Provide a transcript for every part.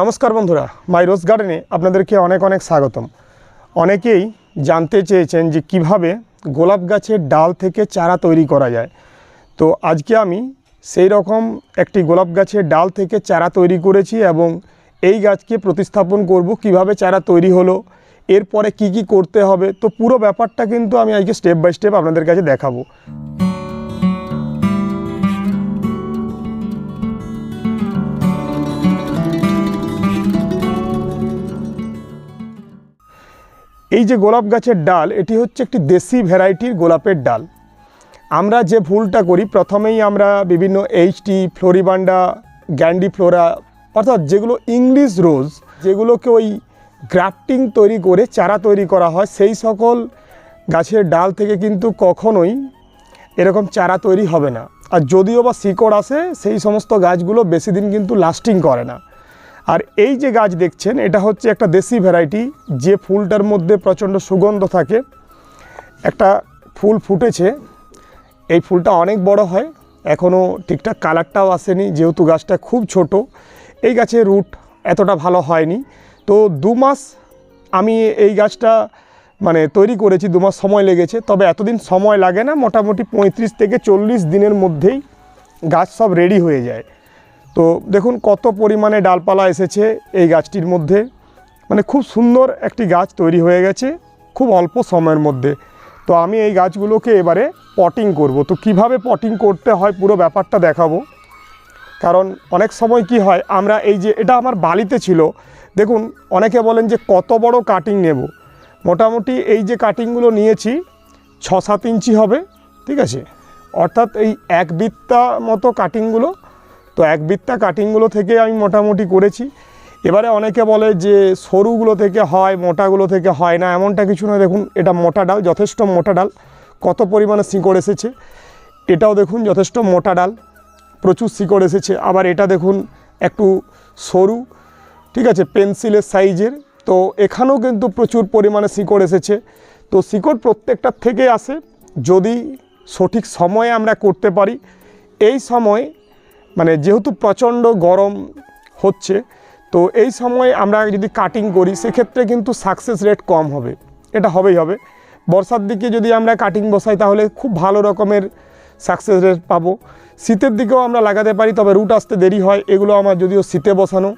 নমস্কার বন্ধুরা, মাই রোজ গার্ডেনে আপনাদেরকে অনেক অনেক স্বাগতম। অনেকেই জানতে চেয়েছেন যে কীভাবে গোলাপ গাছের ডাল থেকে চারা তৈরি করা যায়। তো আজকে আমি সেই রকম একটি গোলাপ গাছের ডাল থেকে চারা তৈরি করেছি এবং এই গাছকে প্রতিস্থাপন করব, কীভাবে চারা তৈরি হলো, এরপরে কি কি করতে হবে। তো পুরো ব্যাপারটা কিন্তু আমি আজকে স্টেপ বাই স্টেপ আপনাদের কাছে দেখাবো। এই যে গোলাপ গাছের ডাল, এটি হচ্ছে একটি দেশি ভ্যারাইটির গোলাপের ডাল। আমরা যে ভুলটা করি, প্রথমেই আমরা বিভিন্ন এইচটি ফ্লোরিবান্ডা গ্যান্ডি ফ্লোরা অর্থাৎ যেগুলো ইংলিশ রোজ যেগুলোকে ওই গ্রাফটিং তৈরি করে, চারা তৈরি করা হয়, সেই সকল গাছের ডাল থেকে কিন্তু কখনোই এরকম চারা তৈরি হবে না। আর যদিও বা শিকড় আসে, সেই সমস্ত গাছগুলো বেশি দিন কিন্তু লাস্টিং করে না। আর এই যে গাছ দেখছেন, এটা হচ্ছে একটা দেশি ভ্যারাইটি যে ফুলটার মধ্যে প্রচণ্ড সুগন্ধ থাকে। একটা ফুল ফুটেছে, এই ফুলটা অনেক বড় হয় এখনও ঠিকঠাক কালারটাও আসেনি, যেহেতু গাছটা খুব ছোট। এই গাছের রুট এতটা ভালো হয়নি। তো দু মাস আমি এই গাছটা মানে তৈরি করেছি, দু মাস সময় লেগেছে, তবে এতদিন সময় লাগে না, মোটামুটি পঁয়ত্রিশ থেকে চল্লিশ দিনের মধ্যেই গাছ সব রেডি হয়ে যায়। তো দেখুন কত পরিমাণে ডালপালা এসেছে এই গাছটির মধ্যে। মানে খুব সুন্দর একটি গাছ তৈরি হয়ে গেছে খুব অল্প সময়ের মধ্যে। তো আমি এই গাছগুলোকে এবারে পটিং করব। তো কীভাবে পটিং করতে হয় পুরো ব্যাপারটা দেখাবো। কারণ অনেক সময় কি হয়, আমরা এই যে এটা আমার বালিতে ছিল। দেখুন, অনেকে বলেন যে কত বড় কাটিং নেব। মোটামুটি এই যে কাটিংগুলো নিয়েছি ছ সাত ইঞ্চি হবে, ঠিক আছে? অর্থাৎ এই এক বিত্তা মতো কাটিংগুলো তো এক বৃত্তা কাটিংগুলো থেকে আমি মোটামুটি করেছি। এবারে অনেকে বলে যে সরুগুলো থেকে হয়, মোটাগুলো থেকে হয় না, এমনটা কিছু নয়। দেখুন, এটা মোটা ডাল, যথেষ্ট মোটা ডাল। কত পরিমাণে শিকড় এসেছে, এটাও দেখুন, যথেষ্ট মোটা ডাল। প্রচুর শিকড় এসেছে। আবার এটা দেখুন, একটু সরু, ঠিক আছে, পেন্সিলের সাইজের। তো এখানেও কিন্তু প্রচুর পরিমাণে শিকড় এসেছে। তো শিকড় প্রত্যেকটার থেকে আসে। যদি সঠিক সময়ে আমরা করতে পারি, এই সময় মানে যেহেতু প্রচণ্ড গরম হচ্ছে, তো এই সময় আমরা যদি কাটিং করি, সেক্ষেত্রে কিন্তু সাকসেস রেট কম হবে। এটা হবেই হবে। বর্ষার দিকে যদি আমরা কাটিং বসাই, তাহলে খুব ভালো রকমের সাকসেস রেট পাবো। শীতের দিকেও আমরা লাগাতে পারি, তবে রুট আসতে দেরি হয়। এগুলো আমার যদিও শীতে বসানো,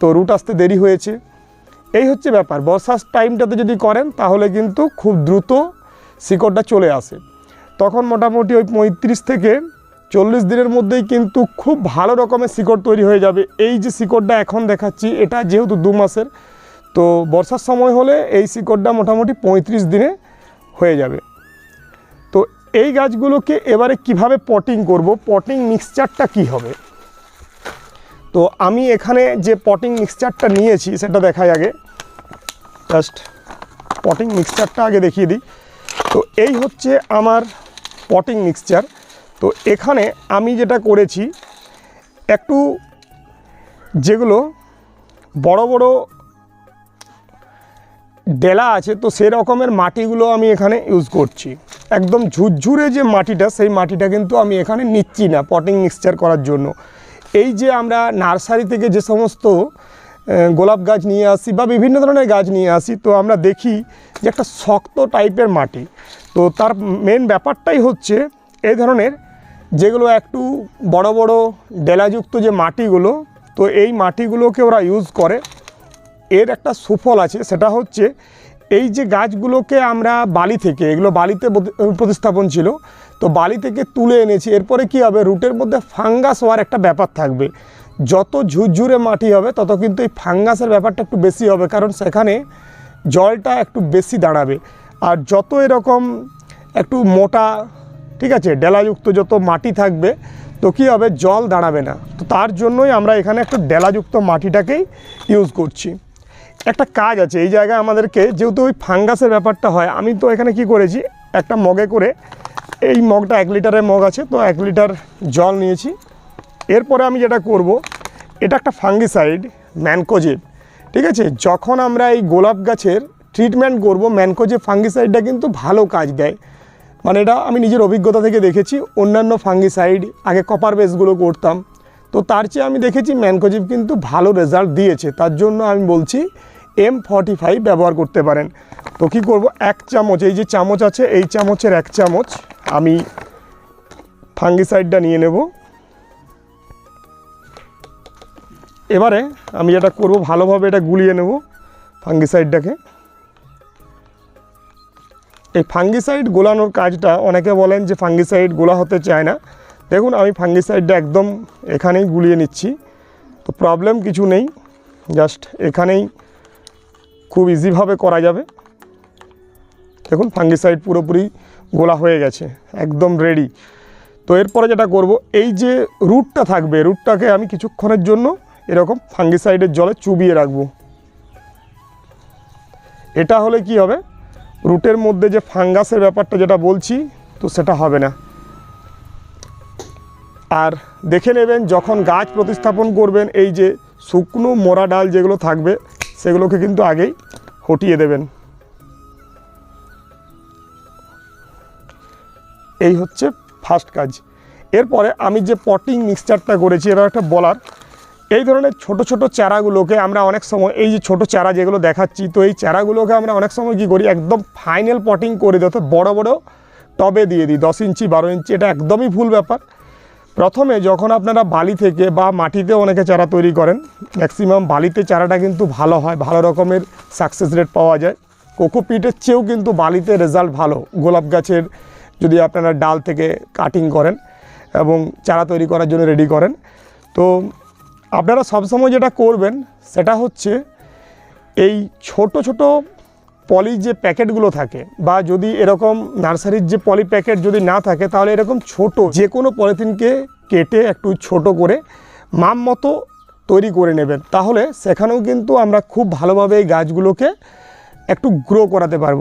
তো রুট আসতে দেরি হয়েছে। এই হচ্ছে ব্যাপার। বর্ষার টাইমটাতে যদি করেন, তাহলে কিন্তু খুব দ্রুত শিকড়টা চলে আসে। তখন মোটামুটি ওই পঁয়ত্রিশ থেকে চল্লিশ দিনের মধ্যেই কিন্তু খুব ভালো রকমের শিকড় তৈরি হয়ে যাবে। এই যে শিকড়টা এখন দেখাচ্ছি, এটা যেহেতু দু মাসের, তো বর্ষার সময় হলে এই শিকড়টা মোটামুটি পঁয়ত্রিশ দিনে হয়ে যাবে। তো এই গাছগুলোকে এবারে কীভাবে পটিং করব? পটিং মিক্সচারটা কি হবে? তো আমি এখানে যে পটিং মিক্সচারটা নিয়েছি, সেটা দেখাই আগে। জাস্ট পটিং মিক্সচারটা আগে দেখিয়ে দিই। তো এই হচ্ছে আমার পটিং মিক্সচার তো এখানে আমি যেটা করেছি, একটু যেগুলো বড় বড় ডেলা আছে, তো সেই রকমের মাটিগুলো আমি এখানে ইউজ করছি। একদম ঝুরঝুরে যে মাটিটা, সেই মাটিটা কিন্তু আমি এখানে নিচ্ছি না পটিং মিক্সচার করার জন্য। এই যে আমরা নার্সারি থেকে যে সমস্ত গোলাপ গাছ নিয়ে আসি বা বিভিন্ন ধরনের গাছ নিয়ে আসি, তো আমরা দেখি যে একটা শক্ত টাইপের মাটি। তো তার মেন ব্যাপারটাই হচ্ছে, এই ধরনের যেগুলো একটু বড় বড় ডেলাযুক্ত যে মাটিগুলো, তো এই মাটিগুলোকে ওরা ইউজ করে। এর একটা সুফল আছে, সেটা হচ্ছে এই যে গাছগুলোকে আমরা বালি থেকে, এগুলো বালিতে প্রতিস্থাপন ছিল, তো বালি থেকে তুলে এনেছি, এরপরে কি হবে? রুটের মধ্যে ফাঙ্গাস হওয়ার একটা ব্যাপার থাকবে। যত ঝুরঝুরে মাটি হবে, তত কিন্তু এই ফাঙ্গাসের ব্যাপারটা একটু বেশি হবে, কারণ সেখানে জলটা একটু বেশি দাঁড়াবে। আর যত এরকম একটু মোটা ঠিক আছে, ডেলাযুক্ত যত মাটি থাকবে, তো কী হবে, জল দাঁড়াবে না। তো তার জন্যই আমরা এখানে একটু ডেলাযুক্ত মাটিটাকেই ইউজ করছি। একটা কাজ আছে, এই জায়গায় আমাদেরকে যেহেতু ওই ফাঙ্গাসের ব্যাপারটা হয়, আমি তো এখানে কি করেছি, একটা মগে করে, এই মগটা এক লিটারের মগ আছে, তো এক লিটার জল নিয়েছি। এরপরে আমি যেটা করব, এটা একটা ফাঙ্গিসাইড, ম্যানকোজেব। ঠিক আছে, যখন আমরা এই গোলাপ গাছের ট্রিটমেন্ট করব, ম্যানকোজেব ফাঙ্গিসাইডটা কিন্তু ভালো কাজ দেয়। মানে এটা আমি নিজের অভিজ্ঞতা থেকে দেখেছি। অন্যান্য ফাঙ্গিসাইড আগে কপার বেসগুলো করতাম। তো তার চেয়ে আমি দেখেছি ম্যানকোজিভ কিন্তু ভালো রেজাল্ট দিয়েছে। তার জন্য আমি বলছি এম ফর্টি ফাইভ ব্যবহার করতে পারেন। তো কী করব? এক চামচ, এই যে চামচ আছে, এই চামচের এক চামচ আমি ফাঙ্গিসাইডটা নিয়ে নেব। এবারে আমি যেটা করব, ভালোভাবে এটা গুলিয়ে নেব ফাঙ্গিসাইডটাকে এই ফাঙ্গিসাইড গোলানোর কাজটা অনেকে বলেন যে ফাঙ্গিসাইড গোলা হতে চায় না। দেখুন, আমি ফাঙ্গিসাইডটা একদম এখানেই গুলিয়ে নিচ্ছি। তো প্রবলেম কিছু নেই জাস্ট এখানেই খুব ইজিভাবে করা যাবে। দেখুন ফাঙ্গিসাইড পুরোপুরি গোলা হয়ে গেছে, একদম রেডি তো এরপরে যেটা করব, এই যে রুটটা থাকবে রুটটাকে আমি কিছুক্ষণের জন্য এরকম ফাঙ্গিসাইডের জলে চুবিয়ে রাখব। এটা হলে কি হবে? রুটের মধ্যে যে ফাঙ্গাসের ব্যাপারটা যেটা বলছি, তো সেটা হবে না। আর দেখে নেবেন, যখন গাছ প্রতিস্থাপন করবেন, এই যে শুকনো মোরা ডাল যেগুলো থাকবে, সেগুলোকে কিন্তু আগেই হটিয়ে দেবেন। এই হচ্ছে ফার্স্ট কাজ। এরপরে আমি যে পটিং মিক্সচারটা করেছি, এবার একটা বলার। এই ধরনের ছোট ছোট চারাগুলোকে আমরা অনেক সময়, এই যে ছোট চারা যেগুলো দেখাচ্ছি, তো এই চারাগুলোকে আমরা অনেক সময় কী করি, একদম ফাইনাল পটিং করে দিই অর্থাৎ বড়ো বড়ো টবে দিয়ে দিই, দশ ইঞ্চি, বারো ইঞ্চি, এটা একদমই ভুল ব্যাপার। প্রথমে যখন আপনারা বালি থেকে বা মাটিতে অনেকে চারা তৈরি করেন ম্যাক্সিমাম বালিতে চারাটা কিন্তু ভালো হয়, ভালো রকমের সাকসেস রেট পাওয়া যায়। কোকোপিটের চেয়েও কিন্তু বালিতে রেজাল্ট ভালো, গোলাপ গাছের যদি আপনারা ডাল থেকে কাটিং করেন এবং চারা তৈরি করার জন্য রেডি করেন। তো আপনারা সবসময় যেটা করবেন, সেটা হচ্ছে এই ছোট ছোট পলি যে প্যাকেটগুলো থাকে বা যদি এরকম নার্সারির যে পলি প্যাকেট যদি না থাকে, তাহলে এরকম ছোট যে কোনো পলিথিনকে কেটে একটু ছোট করে মাম মতো তৈরি করে নেবেন। তাহলে সেখানেও কিন্তু আমরা খুব ভালোভাবে এই গাছগুলোকে একটু গ্রো করাতে পারব।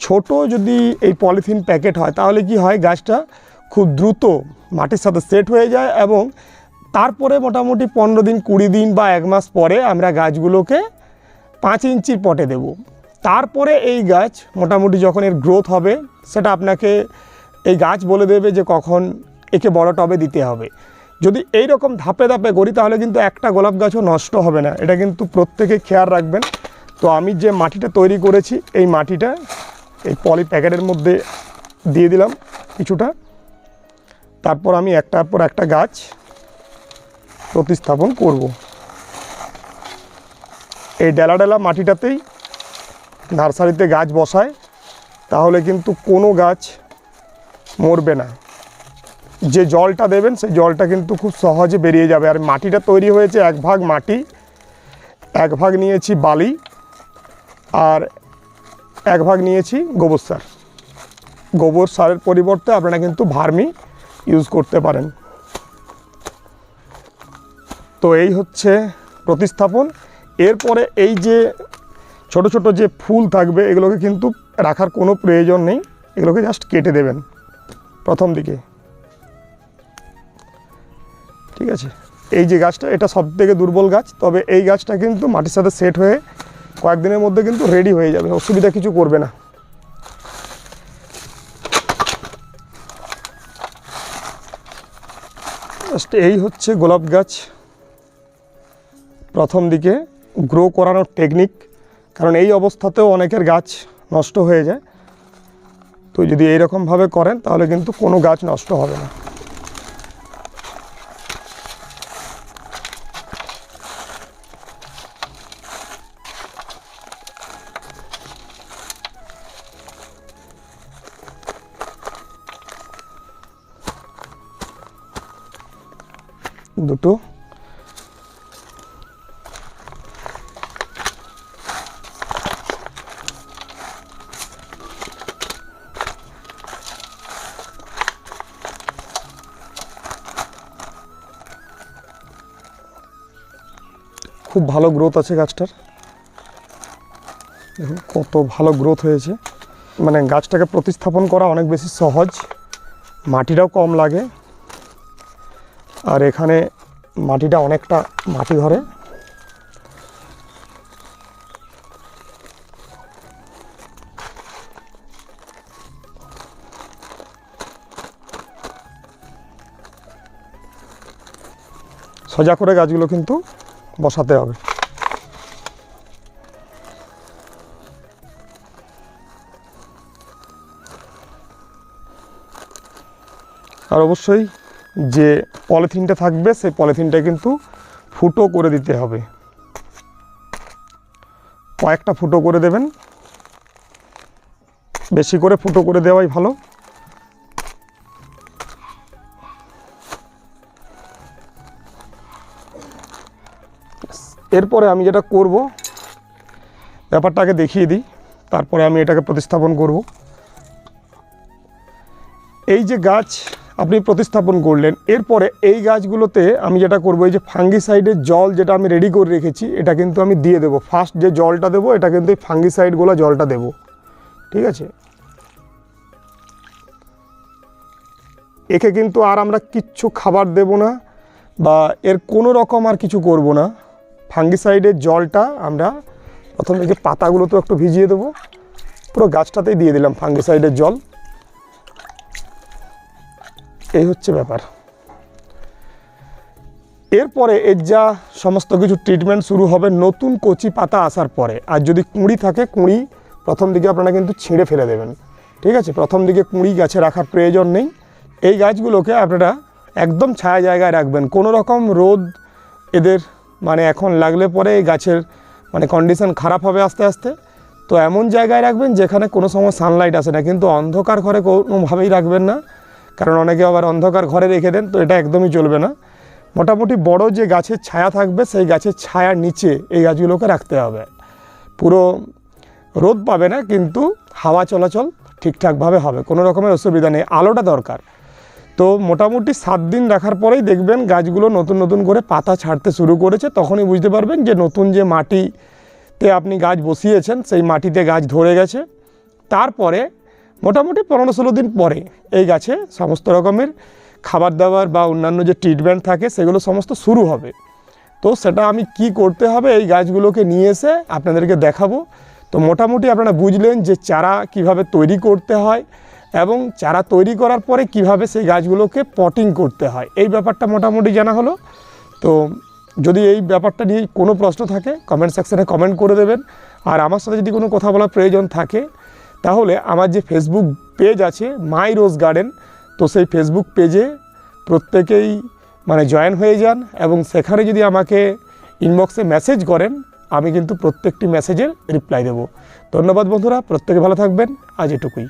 ছোট যদি এই পলিথিন প্যাকেট হয়, তাহলে কি হয়, গাছটা খুব দ্রুত মাটির সাথে সেট হয়ে যায় এবং তারপরে মোটামুটি পনেরো দিন, কুড়ি দিন বা এক মাস পরে আমরা গাছগুলোকে পাঁচ ইঞ্চির পটে দেব। তারপরে এই গাছ মোটামুটি যখন এর গ্রোথ হবে, সেটা আপনাকে এই গাছ বলে দেবে যে কখন একে বড় টবে দিতে হবে। যদি এই রকম ধাপে ধাপে করি, তাহলে কিন্তু একটা গোলাপ গাছও নষ্ট হবে না। এটা কিন্তু প্রত্যেকে খেয়াল রাখবেন। তো আমি যে মাটিটা তৈরি করেছি, এই মাটিটা এই পলি প্যাকেটের মধ্যে দিয়ে দিলাম কিছুটা। তারপর আমি একটার পর একটা গাছ প্রতিস্থাপন করব। এই ডেলা ডেলা মাটিটাতেই নার্সারিতে গাছ বসায়, তাহলে কিন্তু কোনো গাছ মরবে না। যে জলটা দেবেন, সেই জলটা কিন্তু খুব সহজে বেরিয়ে যাবে। আর মাটিটা তৈরি হয়েছে এক ভাগ মাটি, এক ভাগ নিয়েছি বালি, আর এক ভাগ নিয়েছি গোবর সার। গোবর সারের পরিবর্তে আপনারা কিন্তু ভার্মি ইউজ করতে পারেন। তো এই হচ্ছে প্রতিস্থাপন। এরপরে এই যে ছোট ছোট যে ফুল থাকবে, এগুলোকে কিন্তু রাখার কোনো প্রয়োজন নেই। এগুলোকে জাস্ট কেটে দেবেন প্রথম দিকে। ঠিক আছে? এই যে গাছটা, এটা সব থেকে দুর্বল গাছ, তবে এই গাছটা কিন্তু মাটির সাথে সেট হয়ে কয়েকদিনের মধ্যে কিন্তু রেডি হয়ে যাবে। অসুবিধা কিছু করবে না। জাস্ট এই হচ্ছে গোলাপ গাছ। প্রথম দিকে গ্রো করানোর টেকনিক কারণ এই অবস্থাতেও অনেকের গাছ নষ্ট হয়ে যায়। তো যদি এইরকমভাবে করেন, তাহলে কিন্তু কোনো গাছ নষ্ট হবে না। দুটো খুব ভালো গ্রোথ আছে গাছটার। দেখুন, কত ভালো গ্রোথ হয়েছে। মানে গাছটাকে প্রতিস্থাপন করা অনেক বেশি সহজ। মাটিটাও কম লাগে। আর এখানে মাটিটা অনেকটা মাটি ধরে। সোজা করে গাছগুলো কিন্তু বসাতে হবে। আর অবশ্যই যে পলিথিনটা থাকবে, সেই পলিথিনটা কিন্তু ফুটো করে দিতে হবে। কয়েকটা ফুটো করে দেবেন। বেশি করে ফুটো করে দেওয়াই ভালো। এরপরে আমি যেটা করব, ব্যাপারটাকে দেখিয়ে দিই, তারপরে আমি এটাকে প্রতিস্থাপন করব। এই যে গাছ আপনি প্রতিস্থাপন করলেন, এরপরে এই গাছগুলোতে আমি যেটা করব, এই যে ফাঙ্গিসাইডের জল যেটা আমি রেডি করে রেখেছি, এটা কিন্তু আমি দিয়ে দেবো। ফার্স্ট যে জলটা দেবো, এটা কিন্তু এই ফাঙ্গিসাইডগুলো জলটা দেবো। ঠিক আছে? একে কিন্তু আর আমরা কিচ্ছু খাবার দেব না, বা এর কোনো রকম আর কিছু করব না। ফাঙ্গিসাইডের জলটা আমরা প্রথম যে পাতাগুলো তো একটু ভিজিয়ে দেবো। পুরো গাছটাতেই দিয়ে দিলাম ফাঙ্গিসাইডের জল। এই হচ্ছে ব্যাপার। এরপরে এর যা সমস্ত কিছু ট্রিটমেন্ট শুরু হবে নতুন কচি পাতা আসার পরে। আর যদি কুঁড়ি থাকে, কুঁড়ি প্রথম দিকে আপনারা কিন্তু ছিঁড়ে ফেলে দেবেন। ঠিক আছে? প্রথম দিকে কুঁড়ি গাছে রাখার প্রয়োজন নেই। এই গাছগুলোকে আপনারা একদম ছায়া জায়গায় রাখবেন। কোনো রকম রোদ এদের মানে এখন লাগলে পরে এই গাছের মানে কন্ডিশন খারাপ হবে আস্তে আস্তে। তো এমন জায়গায় রাখবেন যেখানে কোনো সময় সানলাইট আসে না। কিন্তু অন্ধকার ঘরে কোনোভাবেই রাখবেন না। কারণ অনেকে আবার অন্ধকার ঘরে রেখে দেন, তো এটা একদমই চলবে না। মোটামুটি বড় যে গাছের ছায়া থাকবে, সেই গাছের ছায়ার নিচে এই গাছগুলোকে রাখতে হবে। পুরো রোদ পাবে না, কিন্তু হাওয়া চলাচল ঠিকঠাকভাবে হবে। কোনো রকমের অসুবিধা নেই। আলোটা দরকার। তো মোটামুটি সাত দিন রাখার পরেই দেখবেন গাছগুলো নতুন নতুন করে পাতা ছাড়তে শুরু করেছে, তখনই বুঝতে পারবেন যে নতুন যে মাটিতে আপনি গাছ বসিয়েছেন, সেই মাটিতে গাছ ধরে গেছে। তারপরে মোটামুটি পনেরো ষোলো দিন পরে এই গাছে সমস্ত রকমের খাবার দাবার বা অন্যান্য যে ট্রিটমেন্ট থাকে, সেগুলো সমস্ত শুরু হবে। তো সেটা আমি কি করতে হবে, এই গাছগুলোকে নিয়ে এসে আপনাদেরকে দেখাবো। তো মোটামুটি আপনারা বুঝলেন যে চারা কীভাবে তৈরি করতে হয় এবং চারা তৈরি করার পরে কীভাবে সেই গাছগুলোকে পটিং করতে হয়? এই ব্যাপারটা মোটামুটি জানা হলো। তো যদি এই ব্যাপারটা নিয়ে কোনো প্রশ্ন থাকে কমেন্ট সেকশানে কমেন্ট করে দেবেন। আর আমার সাথে যদি কোনো কথা বলার প্রয়োজন থাকে, তাহলে আমার যে ফেসবুক পেজ আছে মাই রোজ গার্ডেন তো সেই ফেসবুক পেজে প্রত্যেকেই মানে জয়েন হয়ে যান এবং সেখানে যদি আমাকে ইনবক্সে মেসেজ করেন, আমি কিন্তু প্রত্যেকটি মেসেজের রিপ্লাই দেবো। ধন্যবাদ বন্ধুরা, প্রত্যেকে ভালো থাকবেন। আজ এটুকুই।